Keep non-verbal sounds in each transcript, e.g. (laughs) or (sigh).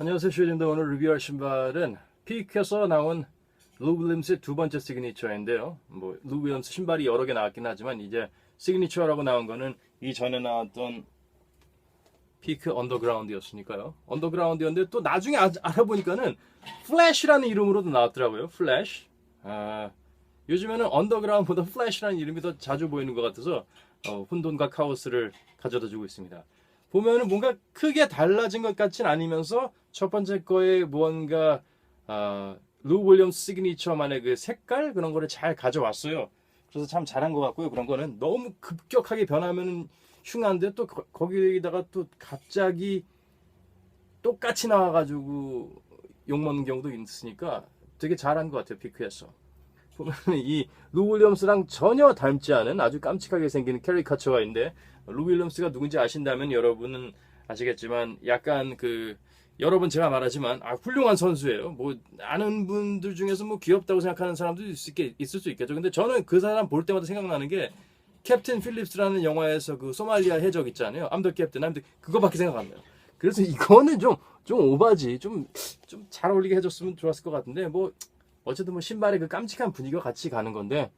안녕하세요. 슈입니다 오늘 리뷰할 신발은 피크에서 나온 루 윌리엄스의 두 번째 시그니처인데요. 뭐루 윌리엄스 신발이 여러 개 나왔긴 하지만 이제 시그니처라고 나온 거는 이 전에 나왔던 피크 언더그라운드였으니까요. 언더그라운드였는데 또 나중에 아- 알아보니까는 플래시라는 이름으로도 나왔더라고요. 플래시. 아, 요즘에는 언더그라운드보다 플래시라는 이름이 더 자주 보이는 것 같아서 어, 혼돈과 카오스를 가져다 주고 있습니다. 보면은 뭔가 크게 달라진 것 같진 않으면서 첫 번째 거에 뭔가 아, 루 윌리엄스 시그니처만의 그 색깔 그런 거를 잘 가져왔어요. 그래서 참 잘한 것 같고요. 그런 거는 너무 급격하게 변하면은 흉한데 또 거, 거기다가 또 갑자기 똑같이 나와가지고 욕먹는 경우도 있으니까 되게 잘한 것 같아요. 피크에서. 보면은 이루 윌리엄스랑 전혀 닮지 않은 아주 깜찍하게 생기는 캐리카처가 있는데 루 윌리엄스가 누군지 아신다면 여러분은 아시겠지만 약간 그 여러 번 제가 말하지만 아 훌륭한 선수예요. 뭐 아는 분들 중에서 뭐 귀엽다고 생각하는 사람도 있을, 수 있겠, 있을 수 있겠죠. 근데 저는 그 사람 볼 때마다 생각나는 게 캡틴 필립스라는 영화에서 그 소말리아 해적 있잖아요. 암더 캡틴, 암더 그거밖에 생각 안 나요. 그래서 이거는 좀좀 오바지, 좀 좀 잘 어울리게 해줬으면 좋았을 것 같은데 뭐 어쨌든 뭐 신발의 그 깜찍한 분위기와 같이 가는 건데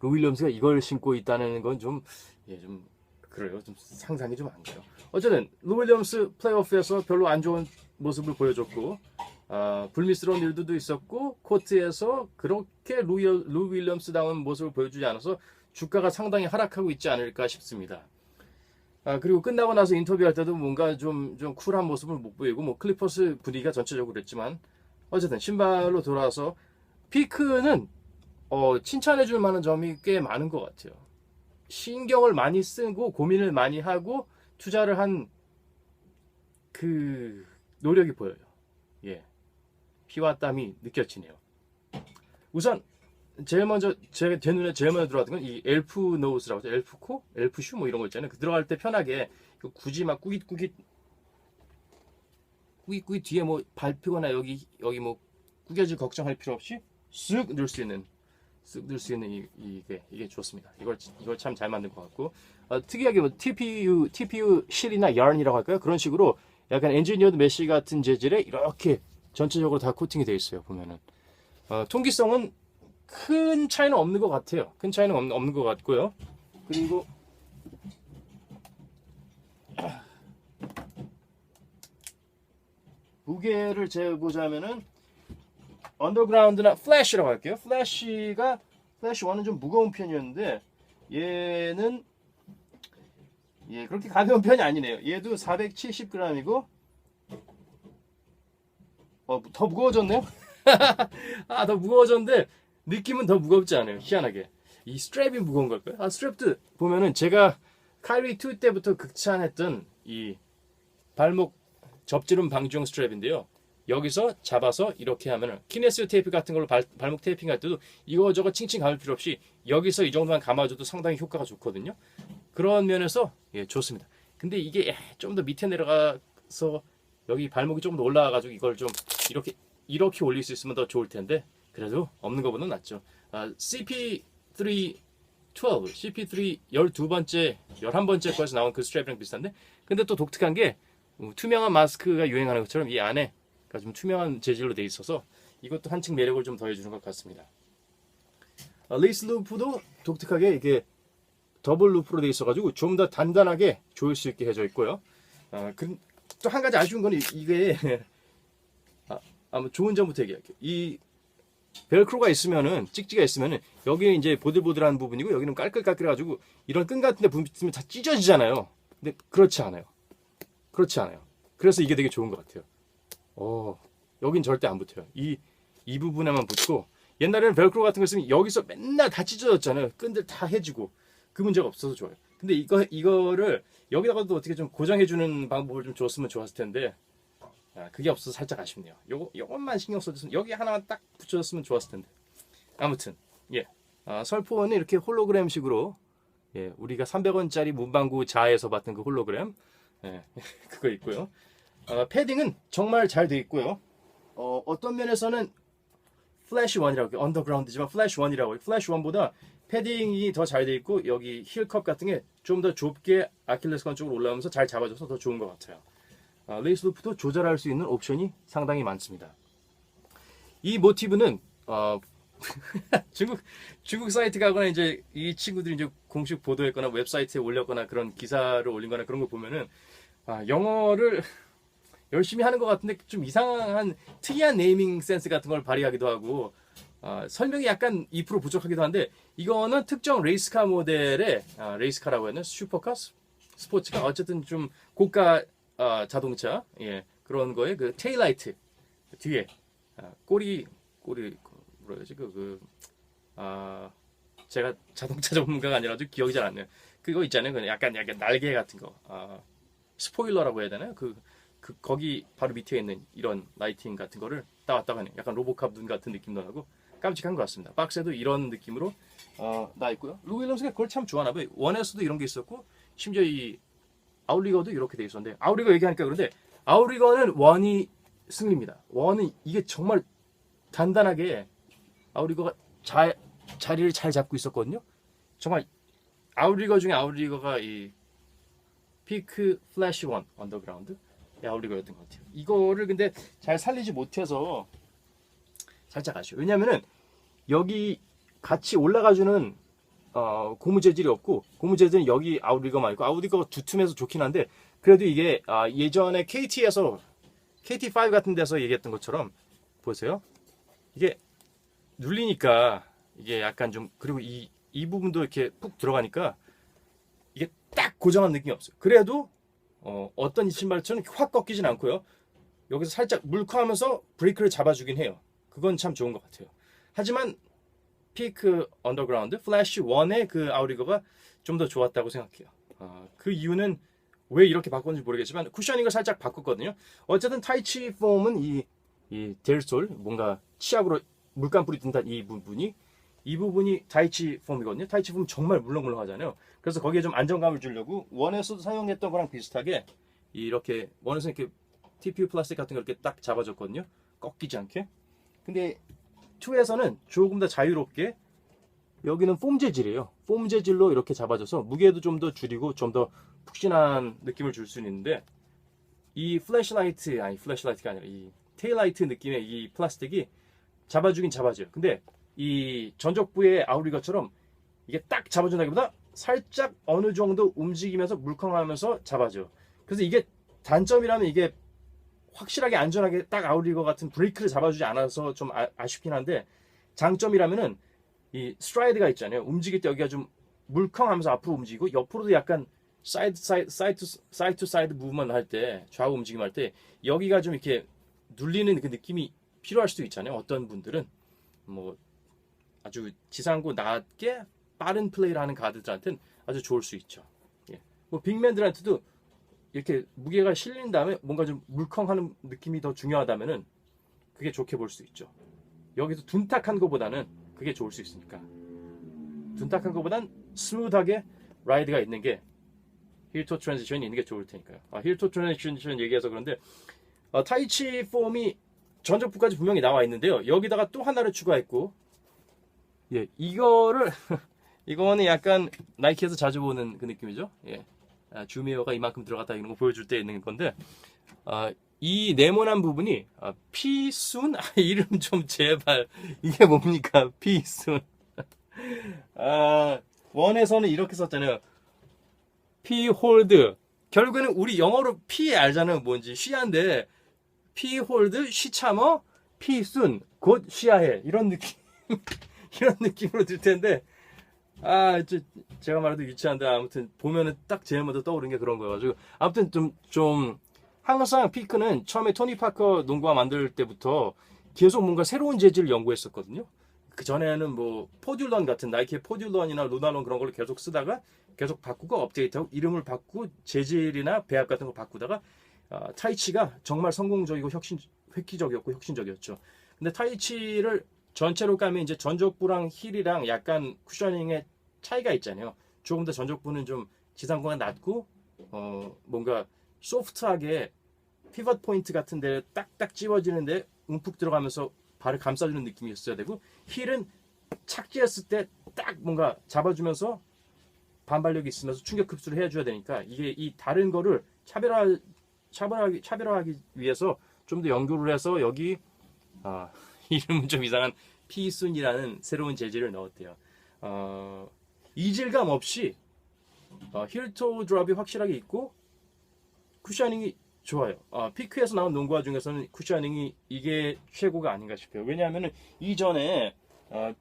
루 윌리엄스가 이걸 신고 있다는 건좀 예, 좀 그래요. 좀 상상이 좀안 가요. 어쨌든 루 윌리엄스 플레이오프에서 별로 안 좋은 모습을 보여줬고 아, 불미스러운 일들도 있었고 코트에서 그렇게 루, 루 윌리엄스다운 모습을 보여주지 않아서 주가가 상당히 하락하고 있지 않을까 싶습니다. 아, 그리고 끝나고 나서 인터뷰할 때도 뭔가 좀, 좀 쿨한 모습을 못 보이고, 뭐, 클리퍼스 분위기가 전체적으로 그랬지만, 어쨌든, 신발로 돌아와서, 피크는, 어, 칭찬해줄 만한 점이 꽤 많은 것 같아요. 신경을 많이 쓰고, 고민을 많이 하고, 투자를 한, 그, 노력이 보여요. 예. 피와 땀이 느껴지네요. 우선, 제일 먼저 제, 제 눈에 제일 먼저 들어왔던 건 이 엘프 노우스라고 해서 엘프 코, 엘프 슈 뭐 이런 거 있잖아요. 그 들어갈 때 편하게 그 굳이 막 꾸깃꾸깃 꾸깃꾸깃 뒤에 뭐 밟히거나 여기 여기 뭐 구겨질 걱정할 필요 없이 쓱 넣을 수 있는 쓱 넣을 수 있는 이, 이게 이게 좋습니다. 이걸 이걸 참 잘 만든 것 같고 어, 특이하게 뭐 TPU TPU 실이나 yarn이라고 할까요? 그런 식으로 약간 엔지니어드 메쉬 같은 재질에 이렇게 전체적으로 다 코팅이 되어 있어요. 보면은 어, 통기성은 큰 차이는 없는 것 같아요. 큰 차이는 없는, 없는 것 같고요. 그리고 무게를 재보자면은 언더그라운드나 플래시라고 할게요. 플래시가 플래시 1은 좀 무거운 편이었는데 얘는 예 그렇게 가벼운 편이 아니네요. 얘도 470g이고 어, 더 무거워졌네요. (laughs) 아, 더 무거워졌는데 느낌은 더 무겁지 않아요. 희한하게. 이 스트랩이 무거운 걸까요? 아, 스트랩도 보면은 제가 카이리 2 때부터 극찬했던 이 발목 접지름 방지용 스트랩인데요. 여기서 잡아서 이렇게 하면은 키네스 테이프 같은 걸로 발, 발목 테이핑 할 때도 이거저거 칭칭 감을 필요 없이 여기서 이 정도만 감아줘도 상당히 효과가 좋거든요. 그런 면에서 예, 좋습니다. 근데 이게 좀 더 밑에 내려가서 여기 발목이 조금 더 올라와가지고 이걸 좀 이렇게 이렇게 올릴 수 있으면 더 좋을 텐데 그래도 없는 것보다는 낫죠. 아, CP3 12, CP3 12번째, 11번째 거에서 나온 그 스트랩이랑 비슷한데 근데 또 독특한 게 어, 투명한 마스크가 유행하는 것처럼 이 안에 좀 투명한 재질로 돼 있어서 이것도 한층 매력을 좀 더해주는 것 같습니다. 아, 레이스 루프도 독특하게 이게 더블 루프로 돼 있어가지고 좀 더 단단하게 조일 수 있게 해져 있고요. 아, 그, 또한 가지 아쉬운 거는 이게 (laughs) 아, 아무 좋은 점부터 얘기할게요. 이 벨크로가 있으면은 찍지가 있으면은 여기는 이제 보들보들한 부분이고 여기는 깔끌깔끌해가지고 이런 끈 같은데 붙으면 다 찢어지잖아요. 근데 그렇지 않아요. 그렇지 않아요. 그래서 이게 되게 좋은 것 같아요. 어, 여긴 절대 안 붙어요. 이, 이 부분에만 붙고 옛날에는 벨크로 같은 거 쓰면 여기서 맨날 다 찢어졌잖아요. 끈들 다 해지고 그 문제가 없어서 좋아요. 근데 이거 이거를 여기다가도 어떻게 좀 고정해주는 방법을 좀 줬으면 좋았을 텐데 아, 그게 없어서 살짝 아쉽네요. 요거 요것만 신경 써줬으면 여기 하나만 딱 붙여줬으면 좋았을 텐데. 아무튼 예 아, 설포는 이렇게 홀로그램식으로 예 우리가 300원짜리 문방구 자에서 봤던 그 홀로그램 예 (laughs) 그거 있고요. 아, 패딩은 정말 잘 돼 있고요. 어, 어떤 면에서는 플래시 1이라고 언더그라운드지만 플래시 1이라고 플래시 1보다 패딩이 더 잘 돼 있고 여기 힐컵 같은 게 좀 더 좁게 아킬레스건 쪽으로 올라오면서 잘 잡아줘서 더 좋은 것 같아요. 아, 레이스 루프도 조절할 수 있는 옵션이 상당히 많습니다. 이 모티브는 어, (laughs) 중국 중국 사이트 가거나 이제 이 친구들이 이제 공식 보도했거나 웹사이트에 올렸거나 그런 기사를 올린거나 그런 거 보면은 아, 영어를 열심히 하는 것 같은데 좀 이상한 특이한 네이밍 센스 같은 걸 발휘하기도 하고 아, 설명이 약간 2% 부족하기도 한데 이거는 특정 레이스카 모델의 아, 레이스카라고 하는 슈퍼카 스- 스포츠카. 어쨌든 좀 고가 아, 자동차. 예. 그런 거에 그 테일라이트 뒤에 아, 꼬리 꼬리 그 뭐라 해야지? 그, 그 아 제가 자동차 전문가가 아니라서 기억이 잘 안 나요. 그거 있잖아요. 그 약간 약간 날개 같은 거. 아, 스포일러라고 해야 되나요? 그, 그 거기 바로 밑에 있는 이런 라이팅 같은 거를 따왔다 하네 약간 로보캅 눈 같은 느낌도 나고 깜찍한 것 같습니다 박스에도 이런 느낌으로 어, 나 있고요 루 윌럼스가 그걸 참 좋아하나 봐요 원에서도 이런 게 있었고 심지어 이 아우리거도 이렇게 돼 있었는데 아우리거 얘기하니까 그런데 아우리거는 원이 승리입니다. 원은 이게 정말 단단하게 아우리거가 잘 자리를 잘 잡고 있었거든요. 정말 아우리거 중에 아우리거가 이 피크 플래시 원 언더그라운드 의 아우리거였던 것 같아요. 이거를 근데 잘 살리지 못해서 살짝 아쉬워. 왜냐면은 여기 같이 올라가주는 어, 고무 재질이 없고 고무 재질은 여기 아우리거만 있고 아우리거가 두툼해서 좋긴 한데 그래도 이게 아, 예전에 KT에서 KT5 같은 데서 얘기했던 것처럼 보세요. 이게 눌리니까 이게 약간 좀 그리고 이, 이 부분도 이렇게 푹 들어가니까 이게 딱 고정한 느낌이 없어요. 그래도 어, 어떤 신발처럼 확 꺾이진 않고요. 여기서 살짝 물컹하면서 브레이크를 잡아주긴 해요. 그건 참 좋은 것 같아요. 하지만 피크 언더그라운드 플래시 1의 그 아우리거가 좀 더 좋았다고 생각해요. 아, 그 이유는 왜 이렇게 바꿨는지 모르겠지만 쿠셔닝을 살짝 바꿨거든요. 어쨌든 타이치 폼은 이, 이 델솔 뭔가 치약으로 물감 뿌리 든다 이 부분이 이 부분이 타이치 폼이거든요. 타이치 폼 정말 물렁물렁하잖아요. 그래서 거기에 좀 안정감을 주려고 원에서도 사용했던 거랑 비슷하게 이렇게 원에서 이렇게 TPU 플라스틱 같은 거 이렇게 딱 잡아줬거든요. 꺾이지 않게. 근데 2에서는 조금 더 자유롭게 여기는 폼 재질이에요. 폼 재질로 이렇게 잡아줘서 무게도 좀 더 줄이고 좀 더 푹신한 느낌을 줄 수 있는데 이 플래시라이트 아니 플래시라이트가 아니라 이 테일라이트 느낌의 이 플라스틱이 잡아주긴 잡아줘요. 근데 이 전적부의 아우리거처럼 이게 딱 잡아준다기보다 살짝 어느 정도 움직이면서 물컹하면서 잡아줘. 그래서 이게 단점이라면 이게 확실하게 안전하게 딱 아우리거 같은 브레이크를 잡아주지 않아서 좀 아, 아쉽긴 한데 장점이라면은 이 스트라이드가 있잖아요. 움직일 때 여기가 좀 물컹하면서 앞으로 움직이고 옆으로도 약간 사이드 사이드 사이드 투 사이드 투 사이드 무브먼 할때 좌우 움직임 할 때 여기가 좀 이렇게 눌리는 그 느낌이 필요할 수도 있잖아요. 어떤 분들은 뭐 아주 지상고 낮게 빠른 플레이를 하는 가드들한테는 아주 좋을 수 있죠. 예. 뭐 빅맨들한테도 이렇게 무게가 실린 다음에 뭔가 좀 물컹하는 느낌이 더 중요하다면은 그게 좋게 볼 수 있죠. 여기서 둔탁한 것보다는 그게 좋을 수 있으니까. 둔탁한 것보단 스무드하게 라이드가 있는 게 힐토 트랜지션이 있는 게 좋을 테니까요. 아, 힐토 트랜지션 얘기해서 그런데 어, 타이치 폼이 전적부까지 분명히 나와 있는데요. 여기다가 또 하나를 추가했고 예, 이거를 (laughs) 이거는 약간 나이키에서 자주 보는 그 느낌이죠. 예. 아, 주미어가 이만큼 들어갔다 이런 거 보여줄 때 있는 건데 아, 이 네모난 부분이 아, 피순? 아, (laughs) 이름 좀 제발. 이게 뭡니까? 피순. (laughs) 아 원에서는 이렇게 썼잖아요. 피 홀드. 결국에는 우리 영어로 피 알잖아요 뭔지. 쉬한데 피 홀드 쉬참어 피순. 곧 쉬야해. 이런 느낌. (laughs) 이런 느낌으로 들 텐데 아, 저, 제가 말해도 유치한데 아무튼 보면은 딱 제일 먼저 떠오르는 게 그런 거여가지고 아무튼 좀 좀 항상 피크는 처음에 토니 파커 농구화 만들 때부터 계속 뭔가 새로운 재질을 연구했었거든요. 그 전에는 뭐 포듈런 같은 나이키의 포듈런이나 루나론 그런 걸 계속 쓰다가 계속 바꾸고 업데이트하고 이름을 바꾸고 재질이나 배합 같은 거 바꾸다가 아, 타이치가 정말 성공적이고 혁신 획기적이었고 혁신적이었죠. 근데 타이치를 전체로 까면 이제 전적부랑 힐이랑 약간 쿠셔닝의 차이가 있잖아요. 조금 더 전적부는 좀 지상공간 낮고 어 뭔가 소프트하게 피벗 포인트 같은 데 딱딱 집어지는데 움푹 들어가면서 발을 감싸주는 느낌이 있어야 되고 힐은 착지했을 때 딱 뭔가 잡아주면서 반발력이 있으면서 충격 흡수를 해줘야 되니까 이게 이 다른 거를 차별화 차별하기 차별화하기 위해서 좀 더 연구를 해서 여기 아, (laughs) 이름은 좀 이상한 피순이라는 새로운 재질을 넣었대요. 어, 이질감 없이 어, 힐토 드랍이 확실하게 있고 쿠셔닝이 좋아요. 어, 피크에서 나온 농구화 중에서는 쿠셔닝이 이게 최고가 아닌가 싶어요. 왜냐하면 이전에 어,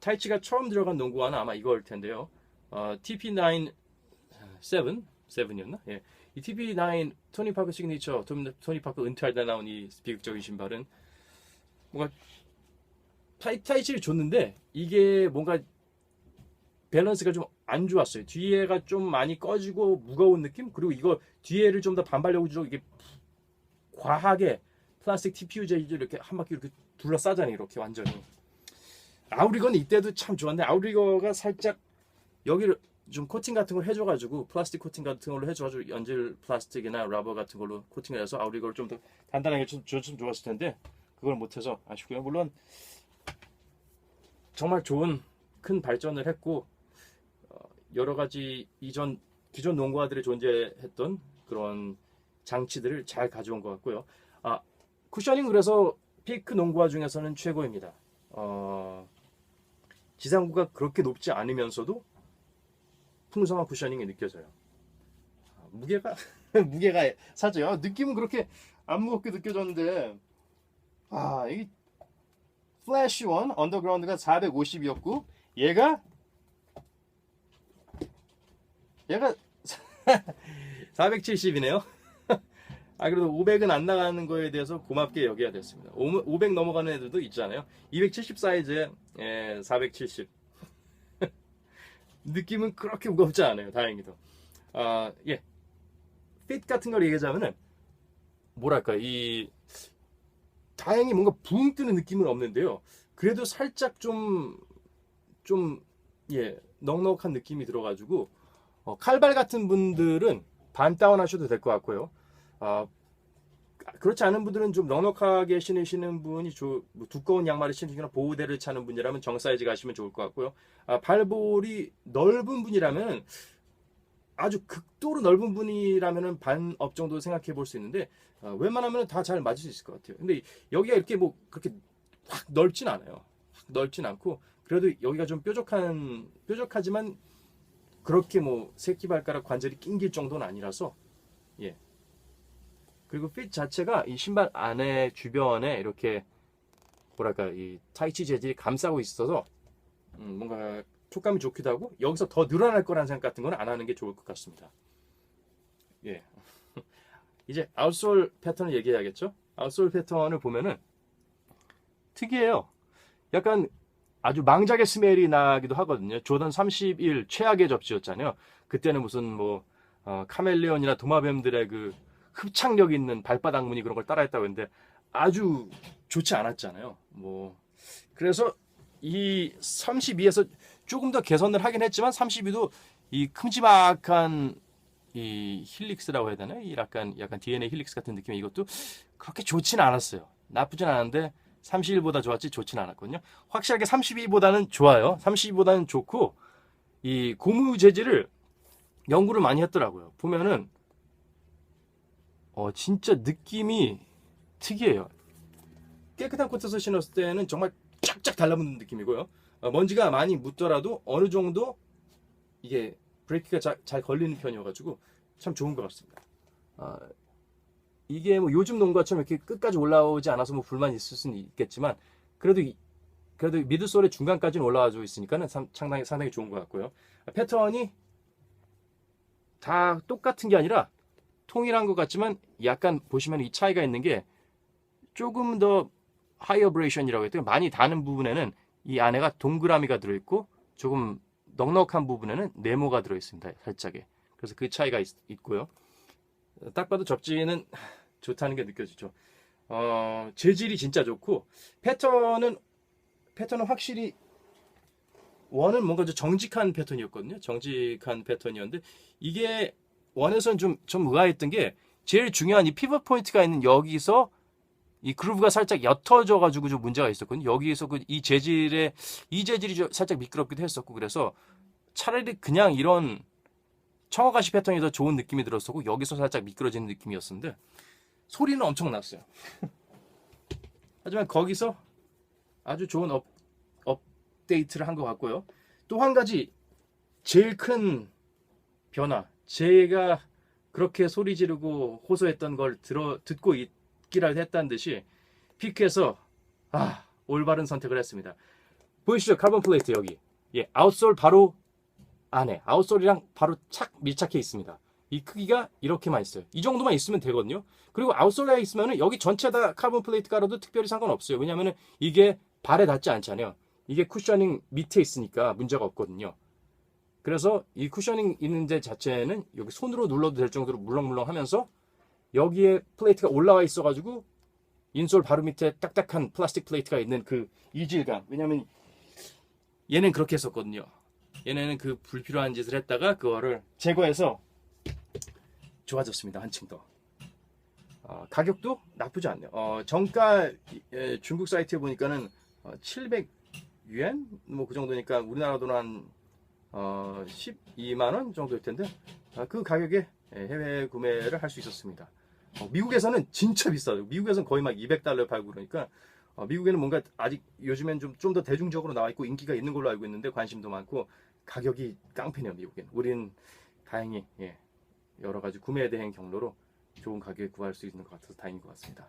타이치가 처음 들어간 농구화는 아마 이거일 텐데요. 어, TP9 7 7이었나? 예. 이 TP9 토니 파크 시그니처 토니 파크 은퇴할 때 나온 이 비극적인 신발은 뭔가 타이, 타이치를 줬는데 이게 뭔가 밸런스가 좀 안 좋았어요. 뒤에가 좀 많이 꺼지고 무거운 느낌? 그리고 이거 뒤에를 좀 더 반발력을 주려고 이게 과하게 플라스틱 TPU 재질 이렇게 한 바퀴 이렇게 둘러싸잖아요. 이렇게 완전히. 아우리거는 이때도 참 좋았는데 아우리거가 살짝 여기를 좀 코팅 같은 걸 해줘가지고 플라스틱 코팅 같은 걸로 해줘가지고 연질 플라스틱이나 러버 같은 걸로 코팅을 해서 아우리거를 좀 더 단단하게 좀, 좀, 좀 좋았을 텐데 그걸 못해서 아쉽고요. 물론 정말 좋은 큰 발전을 했고 어, 여러 가지 이전 기존 농구화들이 존재했던 그런 장치들을 잘 가져온 것 같고요. 아 쿠셔닝 그래서 피크 농구화 중에서는 최고입니다. 어, 지상구가 그렇게 높지 않으면서도 풍성한 쿠셔닝이 느껴져요. 아, 무게가 (laughs) 무게가 사죠. 아, 느낌은 그렇게 안 무겁게 느껴졌는데 아 이 플래시 원 언더그라운드가 450이었고 얘가 얘가 (laughs) 470이네요. (laughs) 아 그래도 500은 안 나가는 거에 대해서 고맙게 여겨야 됐습니다. 500 넘어가는 애들도 있잖아요. 270 사이즈에 예, 470. (laughs) 느낌은 그렇게 무겁지 않아요. 다행히도. 아 예. 핏 같은 걸 얘기하자면은 뭐랄까 이 다행히 뭔가 붕 뜨는 느낌은 없는데요. 그래도 살짝 좀, 좀, 예, 넉넉한 느낌이 들어가지고, 어, 칼발 같은 분들은 반 다운 하셔도 될 것 같고요. 아, 그렇지 않은 분들은 좀 넉넉하게 신으시는 분이 조, 뭐 두꺼운 양말을 신으시거나 보호대를 차는 분이라면 정 사이즈 가시면 좋을 것 같고요. 아, 발볼이 넓은 분이라면 아주 극도로 넓은 분이라면은 반업 정도 생각해 볼 수 있는데 어, 웬만하면 다 잘 맞을 수 있을 것 같아요. 근데 여기가 이렇게 뭐 그렇게 확 넓진 않아요. 확 넓진 않고 그래도 여기가 좀 뾰족한 뾰족하지만 그렇게 뭐 새끼발가락 관절이 낑길 정도는 아니라서 예. 그리고 핏 자체가 이 신발 안에 주변에 이렇게 뭐랄까 이 타이치 재질이 감싸고 있어서 음, 뭔가 촉감이 좋기도 하고 여기서 더 늘어날 거라는 생각 같은 건 안 하는 게 좋을 것 같습니다. 예. (laughs) 이제 아웃솔 패턴을 얘기해야겠죠? 아웃솔 패턴을 보면은 특이해요. 약간 아주 망작의 스멜이 나기도 하거든요. 조던 31 최악의 접지였잖아요. 그때는 무슨 뭐 어, 카멜레온이나 도마뱀들의 그 흡착력 있는 발바닥 무늬 그런 걸 따라했다고 했는데 아주 좋지 않았잖아요. 뭐 그래서 이 32에서 조금 더 개선을 하긴 했지만 32도 이 큼지막한 이 힐릭스라고 해야 되나? 이 약간 약간 DNA 힐릭스 같은 느낌의 이것도 그렇게 좋지는 않았어요. 나쁘진 않은데 31보다 좋았지 좋지는 않았거든요. 확실하게 32보다는 좋아요. 32보다는 좋고 이 고무 재질을 연구를 많이 했더라고요. 보면은 어 진짜 느낌이 특이해요. 깨끗한 코트에서 신었을 때는 정말 쫙쫙 달라붙는 느낌이고요. 어, 먼지가 많이 묻더라도 어느 정도 이게 브레이크가 자, 잘 걸리는 편이어가지고 참 좋은 것 같습니다. 아, 이게 뭐 요즘 농구처럼 이렇게 끝까지 올라오지 않아서 뭐 불만이 있을 수는 있겠지만 그래도 이- 그래도 미드솔의 중간까지는 올라와주고 있으니까는 상- 상당히 상당히 좋은 것 같고요. 패턴이 다 똑같은 게 아니라 통일한 것 같지만 약간 보시면 이 차이가 있는 게 조금 더 하이어브레이션이라고 했더니 많이 다는 부분에는 이 안에가 동그라미가 들어있고 조금 넉넉한 부분에는 네모가 들어있습니다. 살짝에. 그래서 그 차이가 있, 고요딱 봐도 접지는 좋다는 게 느껴지죠. 어, 재질이 진짜 좋고 패턴은 패턴은 확실히 원은 뭔가 좀 정직한 패턴이었거든요. 정직한 패턴이었는데 이게 원에서는 좀, 좀 의아했던 게 제일 중요한 이 피벗 포인트가 있는 여기서 이 그루브가 살짝 옅어져 가지고 좀 문제가 있었거든요. 여기에서 그 이 재질의 이 재질이 좀 살짝 미끄럽기도 했었고 그래서 차라리 그냥 이런 청어가시 패턴이 더 좋은 느낌이 들었었고 여기서 살짝 미끄러지는 느낌이었는데 소리는 엄청 났어요. (laughs) 하지만 거기서 아주 좋은 업, 업데이트를 한 것 같고요. 또 한 가지 제일 큰 변화. 제가 그렇게 소리 지르고 호소했던 걸 들어 듣고 있 기라 했다는 듯이 피크에서 아 올바른 선택을 했습니다. 보이시죠? 카본 플레이트 여기. 예, 아웃솔 바로 안에 아웃솔이랑 바로 착 밀착해 있습니다. 이 크기가 이렇게만 있어요. 이 정도만 있으면 되거든요. 그리고 아웃솔에 있으면은 여기 전체 다 카본 플레이트 깔아도 특별히 상관없어요. 왜냐면은 이게 발에 닿지 않잖아요. 이게 쿠셔닝 밑에 있으니까 문제가 없거든요. 그래서 이 쿠셔닝 있는 데 자체는 여기 손으로 눌러도 될 정도로 물렁물렁 하면서 여기에 플레이트가 올라와 있어가지고 인솔 바로 밑에 딱딱한 플라스틱 플레이트가 있는 그 이질감. 왜냐면 얘는 그렇게 했었거든요. 얘네는 그 불필요한 짓을 했다가 그거를 제거해서 좋아졌습니다. 한층 더. 어, 가격도 나쁘지 않네요. 어, 정가 예, 중국 사이트에 보니까는 어, 700 유엔 뭐 그 정도니까 우리나라 돈 한 어, 12만 원 정도일 텐데 아, 그 가격에 예, 해외 구매를 할 수 있었습니다. 어, 미국에서는 진짜 비싸요. 미국에서는 거의 막 200달러 팔고 그러니까 어, 미국에는 뭔가 아직 요즘엔 좀 좀 더 대중적으로 나와 있고 인기가 있는 걸로 알고 있는데 관심도 많고 가격이 깡패네요 미국엔. 우린 다행히 예, 여러 가지 구매 대행 경로로 좋은 가격에 구할 수 있는 것 같아서 다행인 것 같습니다.